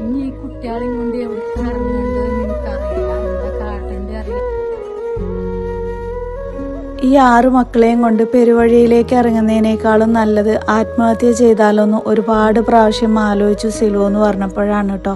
ഇനി ഈ കുട്ടികളെയും കൊണ്ട് എവിടേക്ക് ഈ ആറു മക്കളെയും കൊണ്ട് പെരുവഴിയിലേക്ക് ഇറങ്ങുന്നതിനേക്കാളും നല്ലത് ആത്മഹത്യ ചെയ്താലൊന്ന് ഒരുപാട് പ്രാവശ്യം ആലോചിച്ചു സിലു എന്ന് പറഞ്ഞപ്പോഴാണ് കേട്ടോ.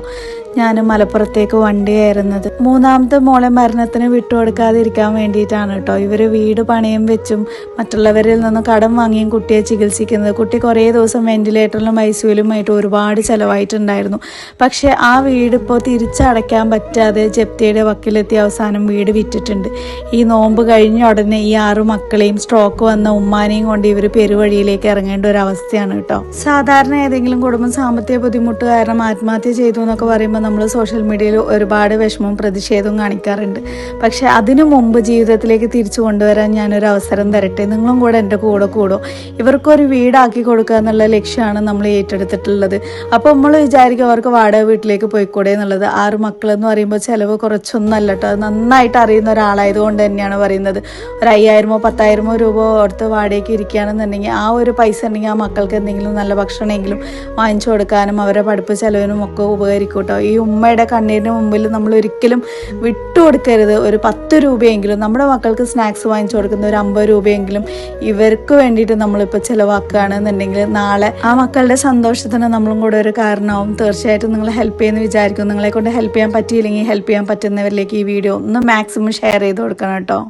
ഞാൻ മലപ്പുറത്തേക്ക് വണ്ടി കയറുന്നത് മൂന്നാമത്തെ മോളെ മരണത്തിന് വിട്ടുകൊടുക്കാതിരിക്കാൻ വേണ്ടിയിട്ടാണ് കേട്ടോ ഇവർ വീട് പണയും വെച്ചും മറ്റുള്ളവരിൽ നിന്ന് കടം വാങ്ങിയും കുട്ടിയെ ചികിത്സിക്കുന്നത്. കുട്ടി കുറേ ദിവസം വെന്റിലേറ്ററിലും ഐസിയുലുമായിട്ട് ഒരുപാട് ചിലവായിട്ടുണ്ടായിരുന്നു. പക്ഷേ ആ വീട് ഇപ്പോൾ തിരിച്ചടയ്ക്കാൻ പറ്റാതെ ജപ്തിയുടെ വക്കിലെത്തി അവസാനം വീട് വിറ്റിട്ടുണ്ട്. ഈ നോമ്പ് കഴിഞ്ഞ ഉടനെ ഈ ആറ് മക്കളെയും സ്ട്രോക്ക് വന്ന ഉമ്മാനെയും കൊണ്ട് ഇവർ പെരുവഴിയിലേക്ക് ഇറങ്ങേണ്ട ഒരു അവസ്ഥയാണ് കേട്ടോ സാധാരണ ഏതെങ്കിലും കുടുംബം സാമ്പത്തിക ബുദ്ധിമുട്ട് കാരണം ആത്മഹത്യ ചെയ്തു എന്നൊക്കെ പറയുമ്പോൾ നമ്മൾ സോഷ്യൽ മീഡിയയിൽ ഒരുപാട് വിഷമവും പ്രതിഷേധവും കാണിക്കാറുണ്ട്. പക്ഷെ അതിനു മുമ്പ് ജീവിതത്തിലേക്ക് തിരിച്ചു കൊണ്ടുവരാൻ ഞാനൊരു അവസരം തരട്ടെ? നിങ്ങളും കൂടെ എന്റെ കൂടെ കൂടോ. ഇവർക്കൊരു വീടാക്കി കൊടുക്കുക എന്നുള്ള ലക്ഷ്യമാണ് നമ്മൾ ഏറ്റെടുത്തിട്ടുള്ളത്. അപ്പോൾ നമ്മൾ വിചാരിക്കും അവർക്ക് വാടക വീട്ടിലേക്ക് പോയിക്കൂടെ എന്നുള്ളത്. ആറ് മക്കളെന്ന് പറയുമ്പോൾ ചിലവ് കുറച്ചൊന്നല്ല കേട്ടോ നന്നായിട്ട് അറിയുന്ന ഒരാളായതുകൊണ്ട് തന്നെയാണ് പറയുന്നത്. ഒരു അയ്യായിരമോ പത്തായിരമോ രൂപ ഓർത്ത് വാടകയ്ക്ക് ഇരിക്കുകയാണെന്നുണ്ടെങ്കിൽ ആ ഒരു പൈസ ഉണ്ടെങ്കിൽ ആ മക്കൾക്ക് എന്തെങ്കിലും നല്ല ഭക്ഷണമെങ്കിലും വാങ്ങിച്ചു കൊടുക്കാനും അവരുടെ പഠിപ്പ് ചിലവിനും ഒക്കെ ഉപകരിക്കും കേട്ടോ ഈ ഉമ്മയുടെ കണ്ണീരിന് മുമ്പിൽ നമ്മൾ ഒരിക്കലും വിട്ടുകൊടുക്കരുത്. ഒരു പത്ത് രൂപയെങ്കിലും നമ്മുടെ മക്കൾക്ക് സ്നാക്സ് വാങ്ങിച്ചു കൊടുക്കുന്ന ഒരു അമ്പത് രൂപയെങ്കിലും ഇവർക്ക് വേണ്ടിയിട്ട് നമ്മളിപ്പോൾ ചിലവാക്കുകയാണെന്നുണ്ടെങ്കിൽ നാളെ ആ മക്കളുടെ സന്തോഷത്തിന് നമ്മളും കൂടെ ഒരു കാരണമാവും. തീർച്ചയായിട്ടും നിങ്ങൾ ഹെൽപ്പ് ചെയ്യുമെന്ന് വിചാരിക്കും നിങ്ങളെ കൊണ്ട് ഹെൽപ്പ് ചെയ്യാൻ പറ്റിയില്ലെങ്കിൽ ഹെൽപ്പ് ചെയ്യാൻ പറ്റുന്നവരിലേക്ക് ഈ വീഡിയോ ഒന്ന് മാക്സിമം ഷെയർ ചെയ്ത് കൊടുക്കണം കേട്ടോ.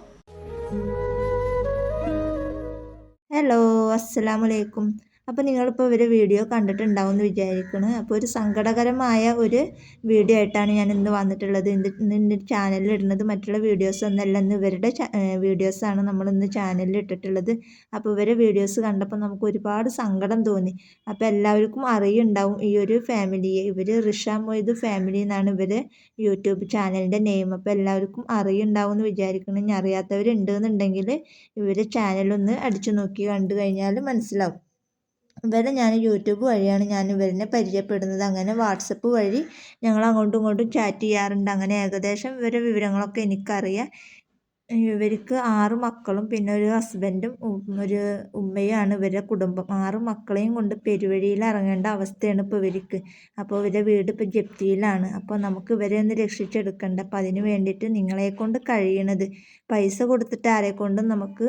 ഹലോ അസ്സലാമു അലൈക്കും അപ്പോൾ നിങ്ങളിപ്പോൾ ഒരു വീഡിയോ കണ്ടിട്ടുണ്ടാവും എന്ന് വിചാരിക്കുന്നു അപ്പോൾ ഒരു സങ്കടകരമായ ഒരു വീഡിയോ ആയിട്ടാണ് ഞാൻ ഇന്ന് വന്നിട്ടുള്ളത്. ഇന്ന് ചാനലിൽ ഇടുന്നത് മറ്റുള്ള വീഡിയോസ് ഒന്നല്ല. ഇന്ന് ഇവരുടെ വീഡിയോസാണ് നമ്മൾ ഇന്ന് ചാനലിൽ ഇട്ടിട്ടുള്ളത്. അപ്പോൾ ഇവരെ വീഡിയോസ് കണ്ടപ്പോൾ നമുക്ക് ഒരുപാട് സങ്കടം തോന്നി. അപ്പോൾ എല്ലാവർക്കും അറിയുണ്ടാവും ഈ ഒരു ഫാമിലിയെ ഇവർ റിഷ മൊയ്ത് ഫാമിലി എന്നാണ് ഇവർ യൂട്യൂബ് ചാനലിന്റെ നെയിം അപ്പോൾ എല്ലാവർക്കും അറിയുണ്ടാവും എന്ന് വിചാരിക്കുന്നു ഇനി അറിയാത്തവരുണ്ടെന്നുണ്ടെങ്കിൽ ഇവരെ ചാനലൊന്ന് അടിച്ചു നോക്കി കണ്ടു കഴിഞ്ഞാൽ മനസ്സിലാവും. ഇവരെ ഞാൻ യൂട്യൂബ് വഴിയാണ് ഞാൻ ഇവരെ പരിചയപ്പെടുന്നത്. അങ്ങനെ വാട്സപ്പ് വഴി ഞങ്ങൾ അങ്ങോട്ടും ഇങ്ങോട്ടും ചാറ്റ് ചെയ്യാറുണ്ട്. അങ്ങനെ ഏകദേശം ഇവരെ വിവരങ്ങളൊക്കെ എനിക്കറിയാം. ഇവർക്ക് ആറ് മക്കളും പിന്നെ ഒരു ഹസ്ബൻഡും ഒരു ഉമ്മയുമാണ് ഇവരുടെ കുടുംബം. ആറ് മക്കളെയും കൊണ്ട് പെരുവഴിയിൽ ഇറങ്ങേണ്ട അവസ്ഥയാണ് ഇപ്പോൾ ഇവർക്ക്. അപ്പോൾ ഇവരുടെ വീട് ഇപ്പോൾ ജപ്തിയിലാണ് അപ്പോൾ നമുക്ക് ഇവരെ ഒന്ന് രക്ഷിച്ചെടുക്കണ്ട. അപ്പോൾ അതിന് വേണ്ടിയിട്ട് നിങ്ങളെ കൊണ്ട് കഴിയണത്. പൈസ കൊടുത്തിട്ട് ആരെ കൊണ്ടും നമുക്ക്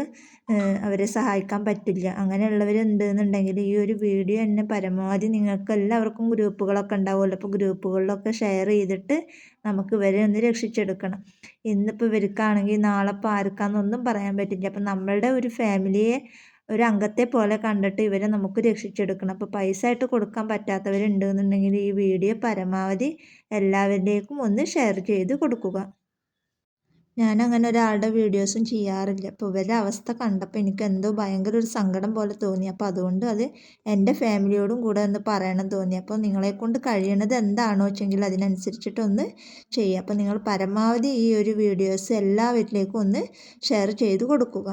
അവരെ സഹായിക്കാൻ പറ്റില്ല. അങ്ങനെയുള്ളവരുണ്ടെന്നുണ്ടെങ്കിൽ ഈ ഒരു വീഡിയോ തന്നെ പരമാവധി നിങ്ങൾക്ക് എല്ലാവർക്കും ഗ്രൂപ്പുകളൊക്കെ ഉണ്ടാവുമല്ലോ. അപ്പോൾ ഗ്രൂപ്പുകളിലൊക്കെ ഷെയർ ചെയ്തിട്ട് നമുക്ക് ഇവരെ ഒന്ന് രക്ഷിച്ചെടുക്കണം. ഇന്നിപ്പോൾ ഇവർക്കാണെങ്കിൽ നാളെ ഇപ്പോൾ ആർക്കാന്നൊന്നും പറയാൻ പറ്റില്ല. അപ്പം നമ്മളുടെ ഒരു ഫാമിലിയെ ഒരു അംഗത്തെ പോലെ കണ്ടിട്ട് ഇവരെ നമുക്ക് രക്ഷിച്ചെടുക്കണം. അപ്പോൾ പൈസ ആയിട്ട് കൊടുക്കാൻ പറ്റാത്തവരുണ്ടെന്നുണ്ടെങ്കിൽ ഈ വീഡിയോ പരമാവധി എല്ലാവരിലേക്കും ഒന്ന് ഷെയർ ചെയ്ത് കൊടുക്കുക. ഞാൻ അങ്ങനെ ഒരാളുടെ വീഡിയോസും ചെയ്യാറില്ല. അപ്പോൾ ഇവരുടെ അവസ്ഥ കണ്ടപ്പോൾ എനിക്ക് എന്തോ ഭയങ്കര ഒരു സങ്കടം പോലെ തോന്നി. അപ്പോൾ അതുകൊണ്ട് അത് എന്റെ ഫാമിലിയോടും കൂടെ ഒന്ന് പറയണം തോന്നി. അപ്പോൾ നിങ്ങളെ കൊണ്ട് കഴിയണത് എന്താണോ വെച്ചെങ്കിൽ അതിനനുസരിച്ചിട്ടൊന്ന് ചെയ്യുക അപ്പോൾ നിങ്ങൾ പരമാവധി ഈ ഒരു വീഡിയോസ് എല്ലാവരിലേക്കും ഒന്ന് ഷെയർ ചെയ്ത് കൊടുക്കുക.